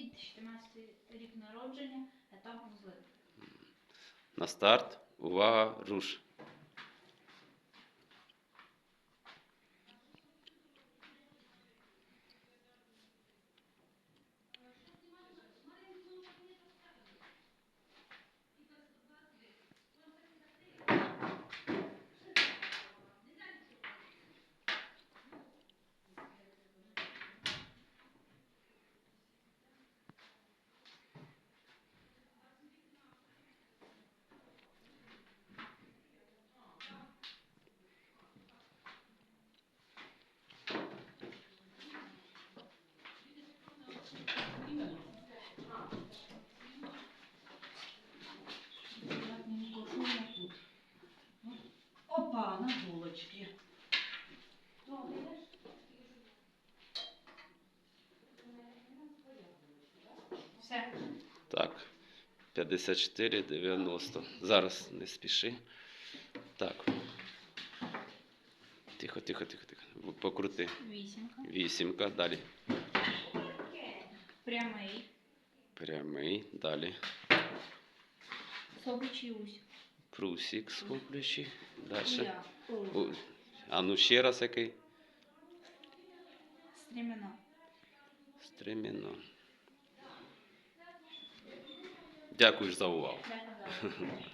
Олексій, 14 рік народження, етап вузли. На старт. Увага, руш. Булочки. Все. Так. 54, 90. Зараз не спіши. Так. Тихо, тихо, тихо, тихо. Покрути. Вісімка. Вісімка. Далі. Прямий. Прямий. Далі. Собичий усь. Прусік схоплюючий. Далі. Анушира се кај? Стремено. Стремено. Дякую за увагу.